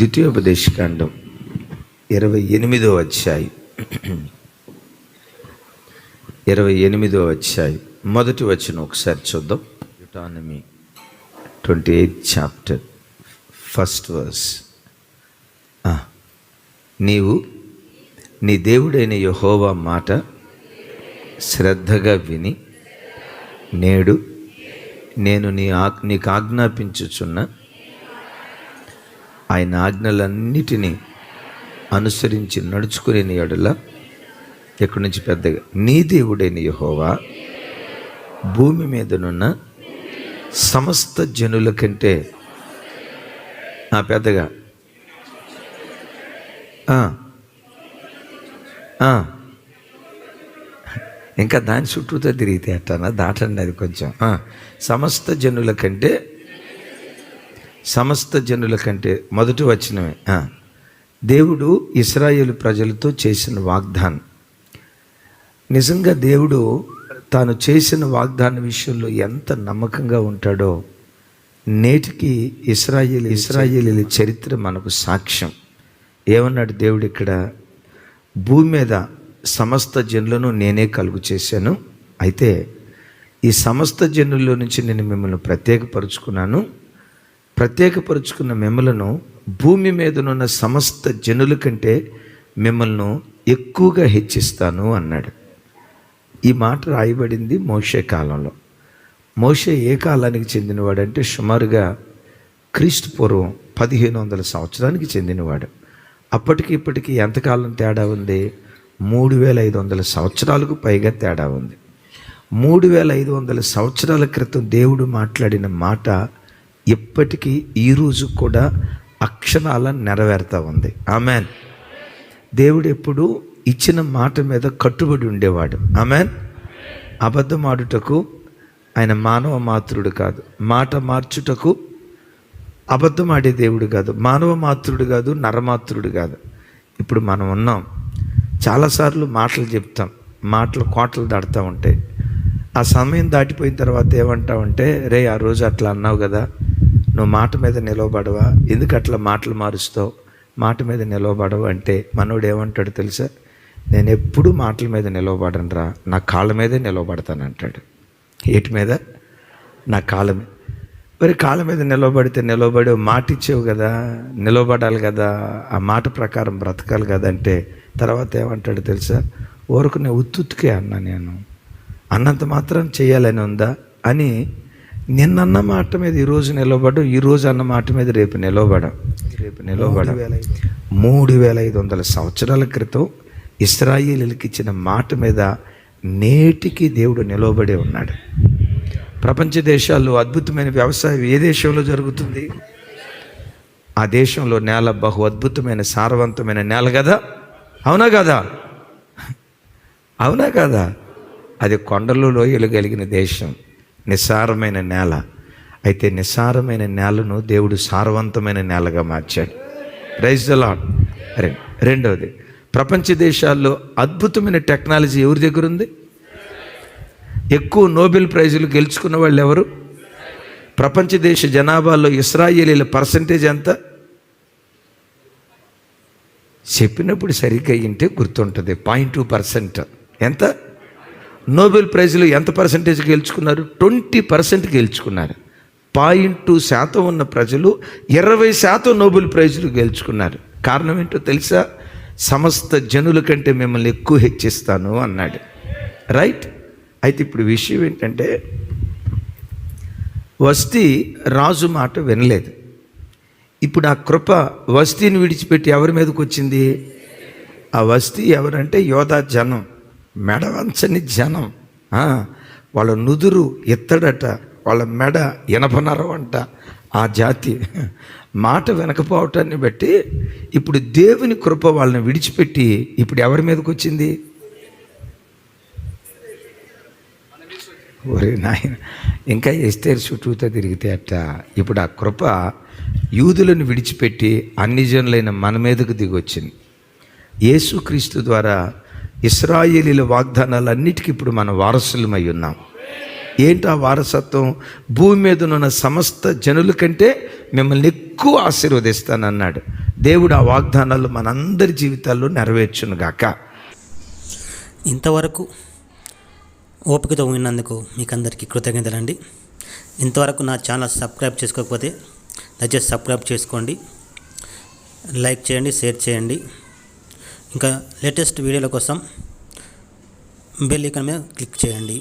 ద్వితీయోపదేశకాండం ఇరవై ఎనిమిదో అధ్యాయం. ఇరవై ఎనిమిదో అధ్యాయం. మొదటి వచ్చిన ఒకసారి చూద్దాం. Deuteronomy twenty eighth chapter first verse. నీవు నీ దేవుడైన యహోవా మాట శ్రద్ధగా విని నేడు నేను నీ ఆ నీకు ఆజ్ఞాపించుచున్న ఆయన ఆజ్ఞలన్నిటినీ అనుసరించి నడుచుకునే ఎడల ఇక్కడి నుంచి పెద్దగా నీ దేవుడైన యహోవా. భూమి మీదనున్న సమస్త జనుల కంటే ఆ పెద్దగా. ఇంకా దాని చుట్టూతో తిరిగితే అట్టనా? దాటండి అది కొంచెం. సమస్త జనుల కంటే సమస్త జనుల కంటే మొదటి వచ్చినవే దేవుడు ఇస్రాయేల్ ప్రజలతో చేసిన వాగ్దానం. నిజంగా దేవుడు తాను చేసిన వాగ్దాన విషయంలో ఎంత నమ్మకంగా ఉంటాడో నేటికి ఇస్రాయేల్ ఇస్రాయేలీల చరిత్ర మనకు సాక్ష్యం. ఏమన్నాడు దేవుడు ఇక్కడ? భూమి మీద సమస్త జనులను నేనే కలుగు చేశాను. అయితే ఈ సమస్త జనుల్లో నుంచి నేను మిమ్మల్ని ప్రత్యేకపరుచుకున్నాను. ప్రత్యేకపరుచుకున్న మిమ్మలను భూమి మీదనున్న సమస్త జనుల కంటే మిమ్మల్ని ఎక్కువగా హెచ్చిస్తాను అన్నాడు. ఈ మాట రాయబడింది మోషే కాలంలో. మోషే ఏ కాలానికి చెందినవాడంటే సుమారుగా క్రీస్తు పూర్వం పదిహేను వందల సంవత్సరానికి చెందినవాడు. అప్పటికి ఇప్పటికి ఎంతకాలం తేడా ఉంది? మూడు వేల ఐదు వందల సంవత్సరాలకు పైగా తేడా ఉంది. మూడు వేల ఐదు వందల సంవత్సరాల క్రితం దేవుడు మాట్లాడిన మాట ఇప్పటికీ ఈరోజు కూడా అక్షరాల నెరవేరుతూ ఉంది. ఆమెన్. దేవుడు ఎప్పుడు ఇచ్చిన మాట మీద కట్టుబడి ఉండేవాడు. ఆమెన్. అబద్ధం ఆడుటకు ఆయన మానవ మాతృడు కాదు. మాట మార్చుటకు అబద్ధం ఆడే దేవుడు కాదు. మానవ మాతృడు కాదు నరమాతృడు కాదు. ఇప్పుడు మనం ఉన్నాం. చాలాసార్లు మాటలు చెప్తాం. మాటలు కోటలు దాడుతూ ఉంటాయి. ఆ సమయం దాటిపోయిన తర్వాత ఏమంటావంటే రే ఆ రోజు అట్లా అన్నావు కదా నువ్వు మాట మీద నిలవబడవా? ఎందుకు అట్లా మాటలు మారుస్తావు? మాట మీద నిలవబడవు అంటే మనోడు ఏమంటాడు తెలుసా? నేను ఎప్పుడు మాటల మీద నిలవబడనురా నా కాళ్ళ మీదే నిలవబడతాను అంటాడు. ఏటి మీద? నా కాళ్ళ మీద మరి కాళ్ళ మీద నిలవబడితే నిలవబడి మాట ఇచ్చేవు కదా నిలవబడాలి కదా ఆ మాట ప్రకారం బ్రతకాలి కదా అంటే తర్వాత ఏమంటాడు తెలుసా? ఊరుకునే ఉత్తుత్తుకే అన్నా నేను అన్నంత మాత్రం చేయాలని ఉందా? అని నిన్నన్న మాట మీద ఈరోజు నిలవబడు ఈరోజు అన్న మాట మీద రేపు నిలవబడం రేపు నిలవబడం మూడు వేల ఐదు వందల సంవత్సరాల క్రితం ఇస్రాయేలీలకి ఇచ్చిన మాట మీద నేటికి దేవుడు నిలబడి ఉన్నాడు. ప్రపంచ దేశాల్లో అద్భుతమైన వ్యవసాయం ఏ దేశంలో జరుగుతుంది? ఆ దేశంలో నేల బహు అద్భుతమైన సారవంతమైన నేల కదా? అవునా కదా? అవునా కదా? అది కొండలు లోయలు కలిగిన దేశం. నిస్సారమైన నేల. అయితే నిస్సారమైన నేలను దేవుడు సారవంతమైన నేలగా మార్చాడు. రైజ్ ద లాడ్ రెండవది ప్రపంచ దేశాల్లో అద్భుతమైన టెక్నాలజీ ఎవరి దగ్గర ఉంది? ఎక్కువ నోబెల్ ప్రైజులు గెలుచుకున్న వాళ్ళు ఎవరు? ప్రపంచ దేశ జనాభాలో ఇస్రాయేలీల పర్సంటేజ్ ఎంత? చెప్పినప్పుడు సరిగ్గా అయ్యింటే గుర్తుంటుంది పాయింట్ టూ పర్సెంట్. ఎంత? నోబెల్ ప్రైజ్లో ఎంత పర్సెంటేజ్ గెలుచుకున్నారు? ట్వంటీ పర్సెంట్ గెలుచుకున్నారు. పాయింట్ టూ శాతం ఉన్న ప్రజలు ఇరవై శాతం నోబెల్ ప్రైజులు గెలుచుకున్నారు. కారణం ఏంటో తెలుసా? సమస్త జనుల కంటే మిమ్మల్ని ఎక్కువ హెచ్చిస్తాను అన్నాడు. రైట్ అయితే ఇప్పుడు విషయం ఏంటంటే వస్తీ రాజు మాట వినలేదు. ఇప్పుడు ఆ కృప వస్తీని విడిచిపెట్టి ఎవరి మీదకి వచ్చింది ఆ వస్తీ ఎవరంటే యోధా జనం. మెడవంచని జనం. వాళ్ళ నుదురు ఎత్తడట వాళ్ళ మెడ ఎనభనరం అంట ఆ జాతి. మాట వెనకపోవటాన్ని బట్టి ఇప్పుడు దేవుని కృప వాళ్ళని విడిచిపెట్టి ఇప్పుడు ఎవరి మీదకి వచ్చింది ఒరే నాయన ఇంకా ఎస్తేరు చుట్టూతో తిరిగితే అట్ట. ఇప్పుడు ఆ కృప యూదులను విడిచిపెట్టి అన్ని జనులైన మన మీదకు దిగొచ్చింది. యేసుక్రీస్తు ద్వారా ఇస్రాయేలీల వాగ్దానాలన్నిటికీ ఇప్పుడు మన వారసులమై ఉన్నాం. ఏంటి ఆ వారసత్వం? భూమి మీద ఉన్న సమస్త జనుల కంటే మిమ్మల్ని ఎక్కువ ఆశీర్వదిస్తానన్నాడు. దేవుడు ఆ వాగ్దానాలు మనందరి జీవితాల్లో నెరవేర్చును గాక. ఇంతవరకు ఓపికతో ఉన్నందుకు మీకు అందరికీ కృతజ్ఞతలండి. ఇంతవరకు నా ఛానల్ సబ్స్క్రైబ్ చేసుకోకపోతే దయచేసి సబ్స్క్రైబ్ చేసుకోండి. లైక్ చేయండి షేర్ చేయండి. ఇంకా లేటెస్ట్ వీడియోల కోసం బెల్ ఐకాన్ మీద క్లిక్ చేయండి.